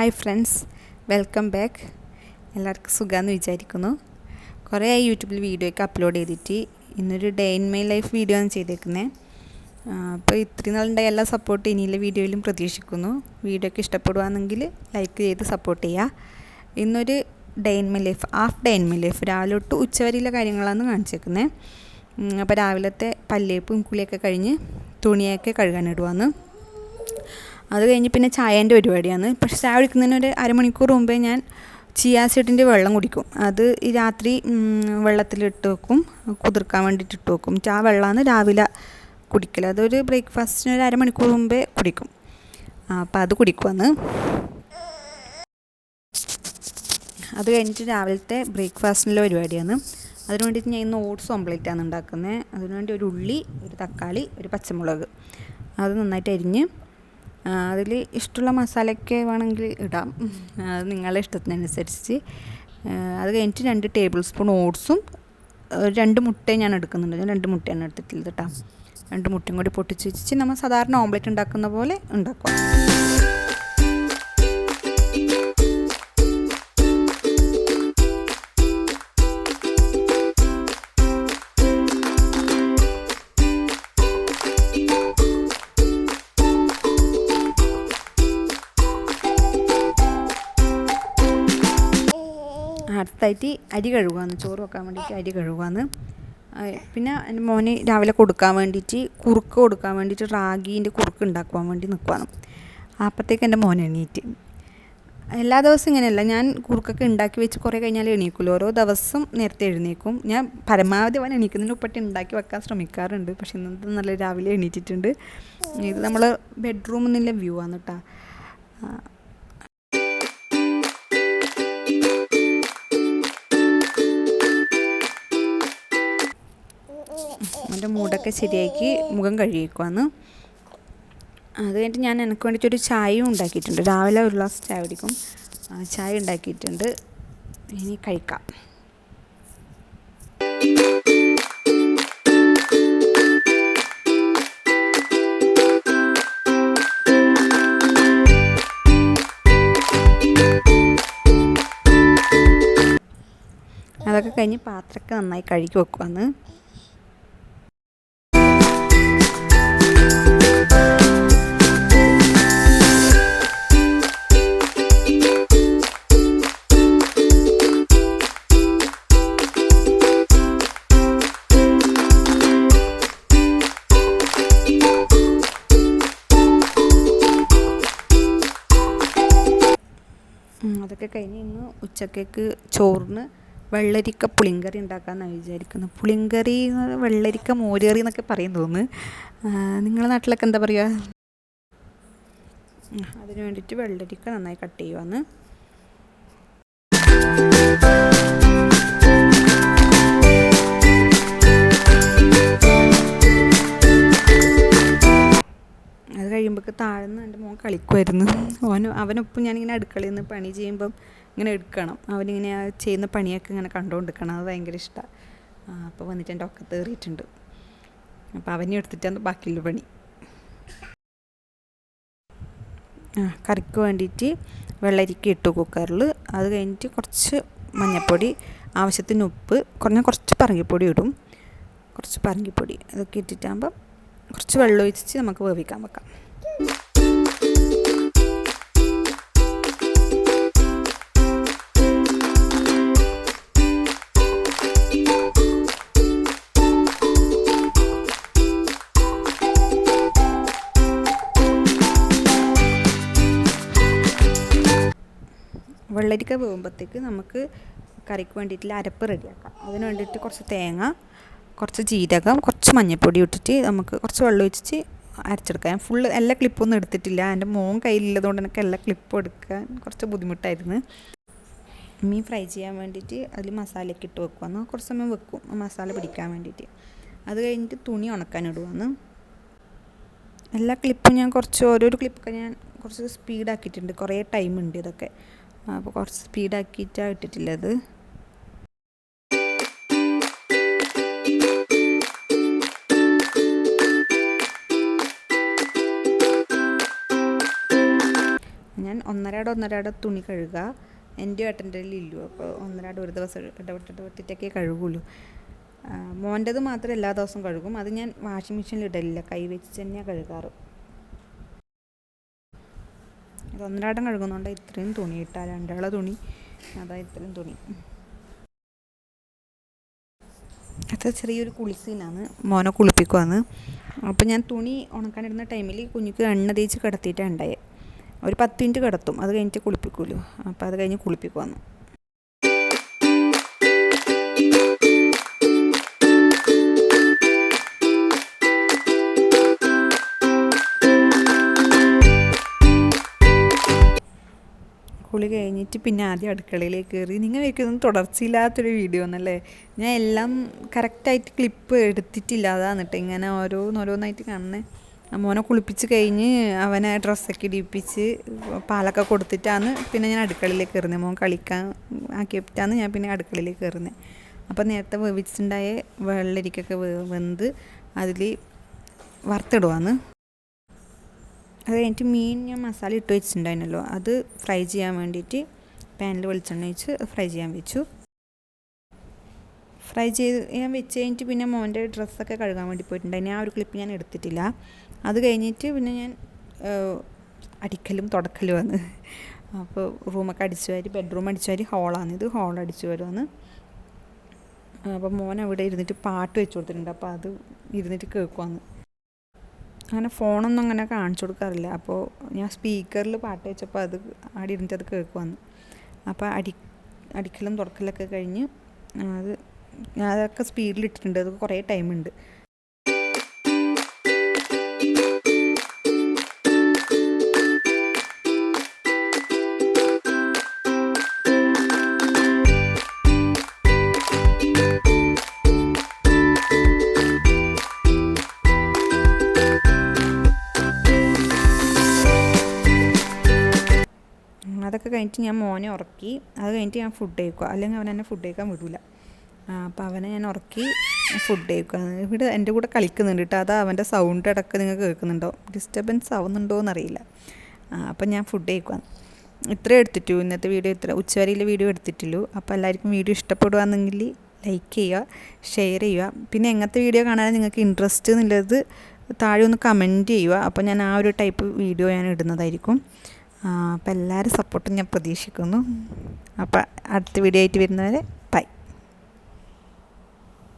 Hi friends welcome back എല്ലാവർക്കും സുഖമെന്ന് വിചാരിക്കുന്നു. കുറേ ആയി യൂട്യൂബിൽ വീഡിയോ ഒക്കെ അപ്ലോഡ് ചെയ്തിട്ട് ഇന്നൊരു day in my life video ആണ് ചെയ്തേക്കുന്നത് അപ്പോൾ ഇത്രയും നാളുണ്ടായ എല്ലാ സപ്പോർട്ട് ഇനിയിലെ വീഡിയോയിലും പ്രതീക്ഷിക്കുന്നു. വീഡിയോ ഒക്കെ ഇഷ്ടപ്പെടുവാണെങ്കിൽ ലൈക്ക് ചെയ്ത് സപ്പോർട്ട് ചെയ്യുക ഇന്നൊരു day in my life half day in my life രാവിലെ തൊട്ട് ഉച്ചവരെയുള്ള കാര്യങ്ങളാണ് കാണിച്ചേക്കുന്നത് അപ്പോൾ രാവിലത്തെ പല്ലേപ്പും കുളിയൊക്കെ കഴിഞ്ഞ് തുണിയൊക്കെ കഴുകാനിടുവാന്ന്. അത് കഴിഞ്ഞ് പിന്നെ ചായേന്റെ പരിപാടിയാണ്. പക്ഷെ ചായ കുടിക്കുന്നതിന് ഒരു അരമണിക്കൂർ മുമ്പേ ഞാൻ ചിയാസിഡിന്റെ വെള്ളം കുടിക്കും. അത് ഈ രാത്രി വെള്ളത്തിലിട്ട് വെക്കും. കുതിർക്കാൻ വേണ്ടിയിട്ട് ഇട്ട് വെക്കും. ആ വെള്ളമാണ് രാവിലെ കുടിക്കൽ അതൊരു ബ്രേക്ക്ഫാസ്റ്റിന് ഒരു അരമണിക്കൂർ മുമ്പേ കുടിക്കും. അപ്പോൾ അത് കുടിക്കുമെന്ന് അത് കഴിഞ്ഞിട്ട് രാവിലത്തെ ബ്രേക്ക്ഫാസ്റ്റിനുള്ള പരിപാടിയാണ്. അതിന് വേണ്ടിയിട്ട് ഞാൻ ഇന്ന് ഓട്സ് കംപ്ലീറ്റ് ആണ് ഉണ്ടാക്കുന്നത് അതിനുവേണ്ടി ഒരു ഉള്ളി ഒരു തക്കാളി ഒരു പച്ചമുളക്. അത് നന്നായിട്ട് അരിഞ്ഞ് അതിൽ ഇഷ്ടമുള്ള മസാലയൊക്കെ വേണമെങ്കിൽ ഇടാം. അത് നിങ്ങളുടെ ഇഷ്ടത്തിനനുസരിച്ച്. അത് കഴിഞ്ഞിട്ട് രണ്ട് ടേബിൾ സ്പൂൺ ഓട്സും രണ്ട് മുട്ടയും ഞാൻ എടുക്കുന്നുണ്ട്. ഞാൻ രണ്ട് മുട്ടയാണ് എടുത്തിട്ടുള്ളത് കേട്ടോ രണ്ട് മുട്ടയും കൂടി പൊട്ടിച്ച് വെച്ച് നമ്മൾ സാധാരണ ഓംലെറ്റ് ഉണ്ടാക്കുന്ന പോലെ ഉണ്ടാക്കുക. അടുത്തായിട്ട് അരി കഴുകുകയാണ് ചോറ് വെക്കാൻ വേണ്ടിയിട്ട് അരി കഴുകുകയാണ് പിന്നെ എന്റെ മോന് രാവിലെ കൊടുക്കാൻ വേണ്ടിയിട്ട് കുറുക്ക് കൊടുക്കാൻ വേണ്ടിയിട്ട് റാഗീന്റെ കുറുക്ക് ഉണ്ടാക്കുവാൻ വേണ്ടി നിൽക്കുവാണ് അപ്പോഴത്തേക്ക് എന്റെ മോൻ എണീറ്റ്. എല്ലാ ദിവസവും ഇങ്ങനെയല്ല ഞാൻ കുറുക്കൊക്കെ ഉണ്ടാക്കി വെച്ച് കുറേ കഴിഞ്ഞാൽ എണീക്കുമല്ലോ ഓരോ ദിവസം നേരത്തെ എഴുന്നേക്കും ഞാൻ പരമാവധി അവൻ എണീക്കുന്നതിന് ഉപ്പട്ടി ഉണ്ടാക്കി വെക്കാൻ ശ്രമിക്കാറുണ്ട്. പക്ഷെ ഇന്നത്തെ നല്ല രാവിലെ എണീറ്റിട്ടുണ്ട്. ഇത് നമ്മൾ ബെഡ്റൂമിൽ നിന്നുള്ള വ്യൂ ആണ് കേട്ടോ അവന്റെ മൂടൊക്കെ ശരിയാക്കി മുഖം കഴുകിക്കുവാന്ന് അത് കഴിഞ്ഞിട്ട് ഞാൻ എനിക്ക് വേണ്ടിയിട്ടൊരു ചായയും ഉണ്ടാക്കിയിട്ടുണ്ട്. രാവിലെ ഒരു ഗ്ലാസ് ചായ കുടിക്കും. ചായ ഉണ്ടാക്കിയിട്ടുണ്ട്. ഇനി കഴിക്കാം. അതൊക്കെ കഴിഞ്ഞ് പാത്രമൊക്കെ നന്നായി കഴുകി വെക്കുവാന്ന്. കഴിഞ്ഞ് ഇന്ന് ഉച്ചക്കേക്ക് ചോറിന് വെള്ളരിക്ക പുളിങ്കറി ഉണ്ടാക്കാമെന്നാണ് വിചാരിക്കുന്നത് പുളിങ്കറി വെള്ളരിക്ക മോരുകറി എന്നൊക്കെ പറയും തോന്നുന്നു. നിങ്ങളുടെ നാട്ടിലൊക്കെ എന്താ പറയുക അതിന് വേണ്ടിയിട്ട് വെള്ളരിക്ക നന്നായി കട്ട് ചെയ്യുവാന്ന്. താഴ്ന്ന് എന്റെ മോൻ കളിക്കുമായിരുന്നു ഓൻ അവനൊപ്പം ഞാനിങ്ങനെ അടുക്കളയിൽ നിന്ന് പണി ചെയ്യുമ്പം ഇങ്ങനെ എടുക്കണം. അവനിങ്ങനെ ചെയ്യുന്ന പണിയൊക്കെ ഇങ്ങനെ കണ്ടുകൊണ്ടിരിക്കണം. അത് ഭയങ്കര ഇഷ്ടമാണ് അപ്പോൾ വന്നിട്ട് എന്റെ ഒക്കെ കയറിയിട്ടുണ്ട്. അപ്പോൾ അവനെ എടുത്തിട്ടാണ് ബാക്കിയുള്ള പണി. ആ കറിക്ക് വേണ്ടിയിട്ട് വെള്ളരിക്ക ഇട്ടു കുക്കറിൽ. അത് കഴിഞ്ഞിട്ട് കുറച്ച് മഞ്ഞൾപ്പൊടി ആവശ്യത്തിന് ഉപ്പ് കുറഞ്ഞ കുറച്ച് പറങ്കിപ്പൊടി ഇടും. കുറച്ച് പറങ്കിപ്പൊടി അതൊക്കെ ഇട്ടിട്ടാകുമ്പോൾ കുറച്ച് വെള്ളം ഒഴിച്ച് നമുക്ക് വേവിക്കാൻ വെക്കാം. വെള്ളരിക്ക വേകുമ്പോഴത്തേക്ക് നമുക്ക് കറിക്ക് വേണ്ടിയിട്ടുള്ള അരപ്പ് റെഡിയാക്കാം. അതിന് വേണ്ടിയിട്ട് കുറച്ച് തേങ്ങ കുറച്ച് ജീരകം കുറച്ച് മഞ്ഞൾപ്പൊടി ഇട്ടിട്ട് നമുക്ക് കുറച്ച് വെള്ളം ഒഴിച്ചിട്ട് അരച്ചെടുക്കാം. ഞാൻ ഫുള്ള് എല്ലാ ക്ലിപ്പൊന്നും എടുത്തിട്ടില്ല. എന്റെ മോൻ കയ്യിലുള്ളതുകൊണ്ട് എനിക്ക് എല്ലാ ക്ലിപ്പും എടുക്കാൻ കുറച്ച് ബുദ്ധിമുട്ടായിരുന്നു. മീൻ ഫ്രൈ ചെയ്യാൻ വേണ്ടിയിട്ട് അതിൽ മസാലയൊക്കെ ഇട്ട് വെക്കുവാന്ന്. കുറച്ച് സമയം വെക്കും. മസാല പിടിക്കാൻ വേണ്ടിയിട്ട്. അത് കഴിഞ്ഞിട്ട് തുണി ഉണക്കാൻ ഇടുവാന്ന്. എല്ലാ ക്ലിപ്പും ഞാൻ കുറച്ച് ഓരോരോ ക്ലിപ്പൊക്കെ ഞാൻ കുറച്ച് സ്പീഡാക്കിയിട്ടുണ്ട് കുറേ ടൈം ഉണ്ട് ഇതൊക്കെ. അപ്പോൾ കുറച്ച് സ്പീഡാക്കിയിട്ടാണ് ഇട്ടിട്ടുള്ളത്. ഞാൻ ഒന്നരാട് ഒന്നരാട് തുണി കഴുകുക എന്റെ ഏട്ടന്റെ ഇല്ലു. അപ്പോൾ ഒന്നരാട് ഒരു ദിവസം ഇടവിട്ട് ഇടവിട്ടിട്ടൊക്കെ കഴുകുള്ളൂ. മോന്റെത് മാത്രം എല്ലാ ദിവസവും കഴുകും. അത് ഞാൻ വാഷിംഗ് മെഷീനിൽ ഇടലില്ല. കൈ വെച്ച് തന്നെയാണ് കഴുകാറ്. ഇത് ഒന്നരാടം കഴുകുന്നുണ്ട്. ഇത്രയും തുണി ഇട്ടാൽ രണ്ടള തുണി. അതാ ഇത്രയും തുണി. അത് ചെറിയൊരു കുളിസീനാണ്. മോനെ കുളിപ്പിക്കുവാന്ന് അപ്പോൾ ഞാൻ തുണി ഉണക്കാനിടുന്ന ടൈമിൽ കുഞ്ഞിക്ക് എണ്ണ തേച്ച് കിടത്തിയിട്ടാണ് ഉണ്ടായത് ഒരു പത്ത് മിനിറ്റ് കിടത്തും. അത് കഴിഞ്ഞിട്ട് കുളിപ്പിക്കുമല്ലോ അപ്പോൾ അത് കഴിഞ്ഞ് കുളിപ്പിക്കുവാന്ന് കുളി കഴിഞ്ഞിട്ട് പിന്നെ ആദ്യം അടുക്കളയിലേക്ക് കയറി. നിങ്ങൾ വയ്ക്കുന്നത് തുടർച്ചയില്ലാത്തൊരു വീഡിയോ എന്നല്ലേ ഞാൻ എല്ലാം കറക്റ്റായിട്ട് ക്ലിപ്പ് എടുത്തിട്ടില്ല. അതാണ് കേട്ടോ ഇങ്ങനെ ഓരോന്നോരോന്നായിട്ട് കാണുന്നത് മോനെ കുളിപ്പിച്ച് കഴിഞ്ഞ് അവനെ ഡ്രസ്സൊക്കെ ഇടിപ്പിച്ച് പാലൊക്കെ കൊടുത്തിട്ടാണ് പിന്നെ ഞാൻ അടുക്കളയിലേക്ക് കയറുന്നത് മോൻ കളിക്കാൻ ആക്കിയിട്ടാണ് ഞാൻ പിന്നെ അടുക്കളയിലേക്ക് കയറുന്നത് അപ്പോൾ നേരത്തെ വേവിച്ചിട്ടുണ്ടായ വെള്ളരിക്കൊക്കെ വെന്ത് അതിൽ വറുത്തിടുവാന്ന്. അത് കഴിഞ്ഞിട്ട് മീൻ ഞാൻ മസാല ഇട്ട് വെച്ചിട്ടുണ്ടായിരുന്നല്ലോ. അത് ഫ്രൈ ചെയ്യാൻ വേണ്ടിയിട്ട് പാനിൽ വെളിച്ചെണ്ണ ഒഴിച്ച് ഫ്രൈ ചെയ്യാൻ വെച്ചു. ഫ്രൈ ചെയ്ത് ഞാൻ വെച്ച് കഴിഞ്ഞിട്ട് പിന്നെ മോന്റെ ഡ്രസ്സൊക്കെ കഴുകാൻ വേണ്ടി പോയിട്ടുണ്ടായിരുന്നു. ആ ഒരു ക്ലിപ്പ് ഞാൻ എടുത്തിട്ടില്ല. അത് കഴിഞ്ഞിട്ട് പിന്നെ ഞാൻ അടിക്കലും തുടക്കലും ആണ്. അപ്പോൾ റൂമൊക്കെ അടിച്ചു വാരി ബെഡ്റൂം അടിച്ചു വാരി ഹോളാണ് ഇത്. ഹോൾ അടിച്ചു വരുവാണ്. അപ്പോൾ മോൻ അവിടെ ഇരുന്നിട്ട് പാട്ട് വെച്ച് കൊടുത്തിട്ടുണ്ട്. അപ്പോൾ അത് ഇരുന്നിട്ട് കേൾക്കുവാന്ന് അങ്ങനെ ഫോണൊന്നും അങ്ങനെ കാണിച്ചു കൊടുക്കാറില്ല. അപ്പോൾ ഞാൻ സ്പീക്കറിൽ പാട്ട് വെച്ചപ്പോൾ അത് ആടി ഇരുന്നിട്ട് അത് കേൾക്കുവാന്ന്. അപ്പോൾ അടി അടിക്കലും തുറക്കലൊക്കെ കഴിഞ്ഞ് അത് ഞാൻ അതൊക്കെ സ്പീഡിൽ ഇട്ടിട്ടുണ്ട് അത് കുറേ ടൈമുണ്ട്. കഴിഞ്ഞിട്ട് ഞാൻ മോനെ ഉറക്കി അത് കഴിഞ്ഞിട്ട് ഞാൻ ഫുഡ് കഴിക്കുക അല്ലെങ്കിൽ അവൻ എന്നെ ഫുഡ് കഴിക്കാൻ വിടില്ല അപ്പോൾ അവനെ ഞാൻ ഉറക്കി ഫുഡ് കഴിക്കുക ഇവിടെ എന്റെ കൂടെ കളിക്കുന്നുണ്ട് കേട്ടോ അത് അവന്റെ സൗണ്ട് ഇടയ്ക്ക് നിങ്ങൾ കേൾക്കുന്നുണ്ടോ? ഡിസ്റ്റർബൻസ് ആവുന്നുണ്ടോ എന്നറിയില്ല. അപ്പം ഞാൻ ഫുഡ് കഴിക്കുക ഇത്ര എടുത്തിട്ടു. ഇന്നത്തെ വീഡിയോ ഇത്ര. ഉച്ചവരെയിലെ വീഡിയോ എടുത്തിട്ടുള്ളൂ. അപ്പോൾ എല്ലാവർക്കും വീഡിയോ ഇഷ്ടപ്പെടുകയാണെങ്കിൽ ലൈക്ക് ചെയ്യുക ഷെയർ ചെയ്യുക. പിന്നെ എങ്ങനത്തെ വീഡിയോ കാണാൻ നിങ്ങൾക്ക് ഇൻട്രസ്റ്റ് എന്നുള്ളത് താഴെ ഒന്ന് കമന്റ് ചെയ്യുക. അപ്പോൾ ഞാൻ ആ ഒരു ടൈപ്പ് വീഡിയോ ഞാൻ ഇടുന്നതായിരിക്കും. അപ്പോൾ എല്ലാവരും സപ്പോർട്ടും ഞാൻ പ്രതീക്ഷിക്കുന്നു. അപ്പോൾ അടുത്ത വീഡിയോ ആയിട്ട് വരുന്നവരെ